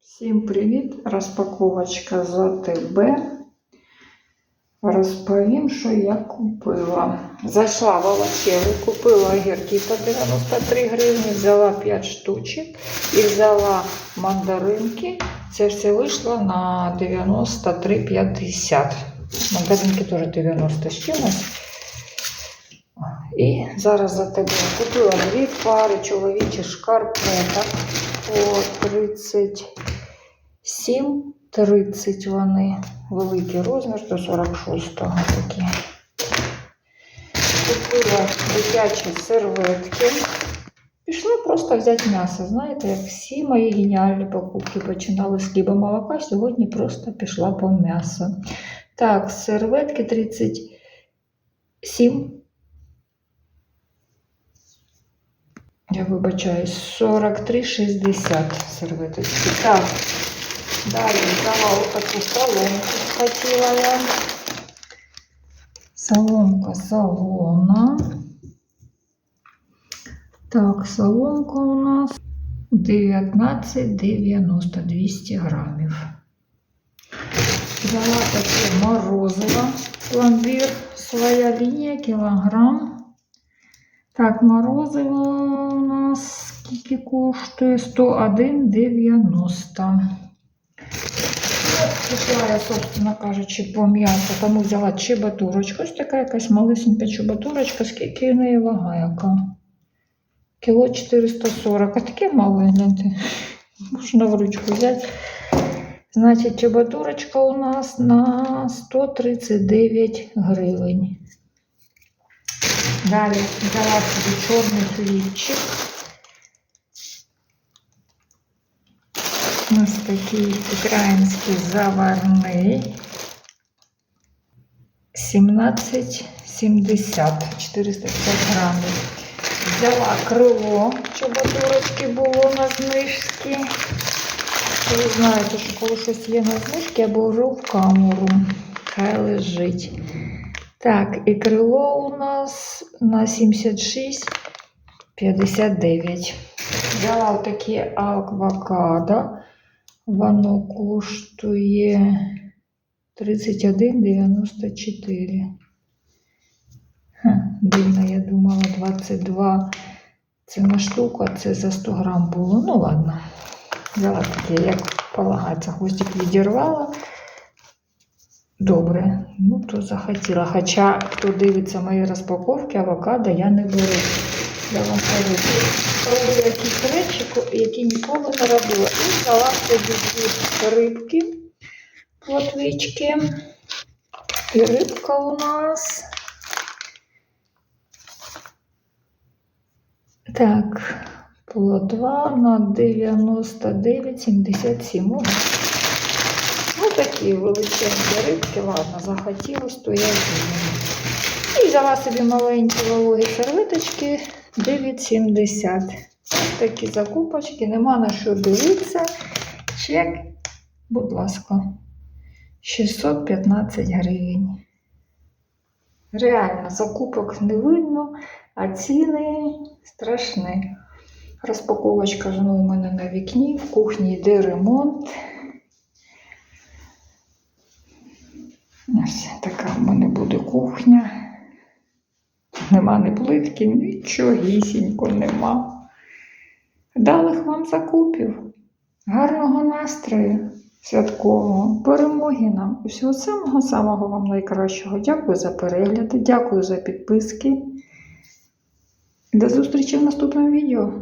Всім привіт! Розпаковочка з АТБ. Розповім, що я купила. Зайшла в овочевий, купила огірки по 93 гривні, взяла 5 штучок і взяла мандаринки. Це все вийшло на 93,50. Мандаринки теж 90 з чимось. І зараз за тебе купила дві пари чоловічих шкарпеток по 37, 30 вони. Великий розмір до 46-го такі. Купила дитячі серветки. Пішла просто взяти м'ясо. Знаєте, всі мої геніальні покупки починали з хліба молока, сьогодні просто пішла по м'ясо. Так, серветки 37. Я вибачаюсь, 43,60 серветочки. Так, далі взяла таку соломку, хотіла я. Соломка салона. Так, соломка у нас 19,90 200 грамів. Взяла таке морозиво, пломбір, своя лінія, кілограм. Так, морозиво скільки коштує? 101,90. Ну, Пішла я, собственно кажучи, по тому взяла чебатурочку. Ось така якась малесенька чебатурочка, скільки в неї вага яка? Кіло 440, а таке маленьке. Можна в ручку взяти. Значить, чебатурочка у нас на 139 гривень. Далі взяла собі чорний хлібчик. Ось такий український заварний. 17,70, 450 грамів. Взяла крило, чоботурочки було на знижці. Ви знаєте, що коли щось є на знижці, я беру в камеру. Хай лежить. Так, і крило у нас на 76,59. Взяла отакі авокадо. Воно коштує 31,94. Дивно, я думала 22 це на штуку, а це за 100 грам було. Ну ладно. Взяла таке, як полагається, хвостик відірвала. Добре, ну то захотіла. Хоча, хто дивиться мої розпаковки, авокадо я не беру. Я вам кажу, роблю якісь речі, які ніколи не робила. І взяла собі дві рибки, плотвички. І рибка у нас. Так, плотва на 99,77. Такі величезні рибки, ладно, захотілось, то я з'їм. І взяла собі маленькі вологі сервиточки 9,70. Ось такі закупочки, нема на що дивитися. Чек, будь ласка, 615 гривень. Реально, закупок не видно, а ціни страшні. Розпаковочка знову у мене на вікні, в кухні йде ремонт. Ось така в мене буде кухня. Нема ні плитки, нічогісінько нема. Далих вам закупів. Гарного настрою святкового, перемоги нам і всього самого-самого вам найкращого. Дякую за перегляди, дякую за підписки. До зустрічі в наступному відео.